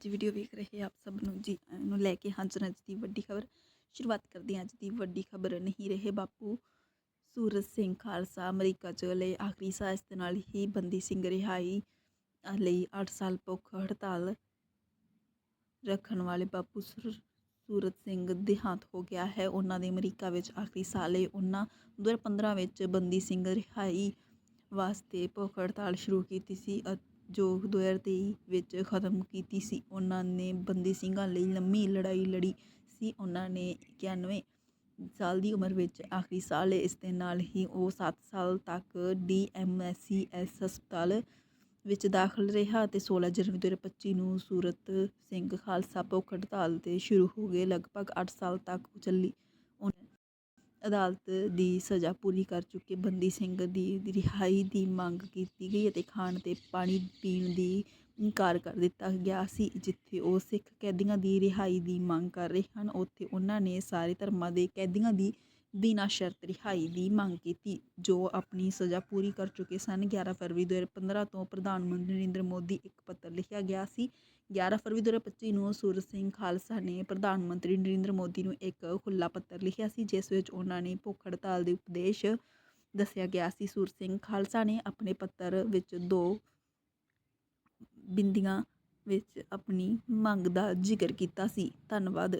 ਜੀ ਵੀਡੀਓ ਵੇਖ ਰਹੇ ਆਪ ਸਭ ਨੂੰ ਜੀ ਨੂੰ ਲੈ ਕੇ ਹਾਜ਼ਰ ਅੱਜ ਦੀ ਵੱਡੀ ਖਬਰ। ਸ਼ੁਰੂਆਤ ਕਰਦੇ ਹਾਂ ਅੱਜ ਦੀ ਵੱਡੀ ਖਬਰ। ਨਹੀਂ ਰਹੇ ਬਾਪੂ ਸੂਰਜ ਸਿੰਘ ਖਾਲਸਾ, ਅਮਰੀਕਾ ਚਲੇ ਆਖਰੀ ਸਾਹ ਇਸ ਦੇ ਨਾਲ ਹੀ ਬੰਦੀ ਸਿੰਘ ਰਿਹਾਈ ਲਈ 8 ਸਾਲ ਭੁੱਖ ਹੜਤਾਲ। ਰੱਖਣ ਵਾਲੇ ਬਾਪੂ ਸੁਰ- ਸੂਰਜ ਸਿੰਘ ਦੇਹਾਂਤ ਹੋ ਗਿਆ ਹੈ। ਉਹਨਾਂ ਦੇ ਅਮਰੀਕਾ ਵਿੱਚ ਆਖਰੀ ਸਾਲ ਲਈ ਉਹਨਾਂ 2015 ਵਿੱਚ ਬੰਦੀ ਸਿੰਘ ਰਿਹਾਈ ਵਾਸਤੇ ਭੁੱਖ ਹੜਤਾਲ ਸ਼ੁਰੂ ਕੀਤੀ ਸੀ ਜੋ ਦੋ ਹਜ਼ਾਰ ਤੇਈ ਵਿੱਚ ਖਤਮ ਕੀਤੀ ਸੀ, ਉਹਨਾਂ ਨੇ ਬੰਦੀ ਸਿੰਘਾਂ ਲਈ ਲੰਮੀ ਲੜਾਈ ਲੜੀ ਸੀ। ਉਹਨਾਂ ਨੇ 91 ਸਾਲ ਦੀ ਉਮਰ ਵਿੱਚ ਆਖਰੀ ਸਾਲ ਇਸ ਦੇ ਨਾਲ ਹੀ ਉਹ ਸੱਤ ਸਾਲ ਤੱਕ ਡੀਐਮਐਸਸੀਐਸ ਹਸਪਤਾਲ ਵਿੱਚ ਦਾਖਲ ਰਿਹਾ ਅਤੇ 16 ਜਨਵਰੀ 2025 ਨੂੰ ਸੂਰਤ ਸਿੰਘ ਖਾਲਸਾ ਭੁੱਖ ਹੜਤਾਲ ਤੇ ਸ਼ੁਰੂ ਹੋ ਗਏ। ਲਗਭਗ ਅੱਠ ਸਾਲ ਤੱਕ ਉਹ ਚੱਲੀ। ਅਦਾਲਤ ਦੀ ਸਜ਼ਾ ਪੂਰੀ ਕਰ ਚੁੱਕੇ ਬੰਦੀ ਸਿੰਘ ਦੀ ਰਿਹਾਈ ਦੀ ਮੰਗ ਕੀਤੀ ਗਈ ਅਤੇ ਖਾਣ ਤੇ ਪਾਣੀ ਪੀਣ ਦੀ ਇਨਕਾਰ ਕਰ ਦਿੱਤਾ ਗਿਆ ਸੀ। ਜਿੱਥੇ ਉਹ ਸਿੱਖ ਕੈਦੀਆਂ ਦੀ ਰਿਹਾਈ ਦੀ ਮੰਗ ਕਰ ਰਹੇ ਹਨ, ਉੱਥੇ ਉਹਨਾਂ ਨੇ ਸਾਰੇ ਧਰਮਾਂ ਦੇ ਕੈਦੀਆਂ ਦੀ ਬਿਨਾਂ ਸ਼ਰਤ ਰਿਹਾਈ ਦੀ ਮੰਗ ਕੀਤੀ, ਜੋ ਆਪਣੀ ਸਜ਼ਾ ਪੂਰੀ ਕਰ ਚੁੱਕੇ ਸਨ। 11 ਫਰਵਰੀ 2015 ਤੋਂ ਪ੍ਰਧਾਨ ਮੰਤਰੀ ਨਰਿੰਦਰ ਮੋਦੀ ਇੱਕ ਪੱਤਰ ਲਿਖਿਆ ਗਿਆ ਸੀ। 11 ਫਰਵਰੀ 2025 ਨੂੰ ਸੂਰਜ ਸਿੰਘ ਖਾਲਸਾ ਨੇ ਪ੍ਰਧਾਨ ਮੰਤਰੀ ਨਰਿੰਦਰ ਮੋਦੀ ਨੂੰ ਇੱਕ ਖੁੱਲਾ ਪੱਤਰ ਲਿਖਿਆ ਸੀ, ਜਿਸ ਵਿੱਚ ਉਹਨਾਂ ਨੇ ਭੁੱਖ ਹੜਤਾਲ ਦੇ ਉਪਦੇਸ਼ ਦੱਸਿਆ ਗਿਆ ਸੀ। ਸੂਰਜ ਸਿੰਘ ਖਾਲਸਾ ਨੇ ਆਪਣੇ ਪੱਤਰ ਵਿੱਚ ਦੋ ਬਿੰਦੀਆਂ ਵਿੱਚ ਆਪਣੀ ਮੰਗ ਦਾ ਜ਼ਿਕਰ ਕੀਤਾ ਸੀ। ਧੰਨਵਾਦ।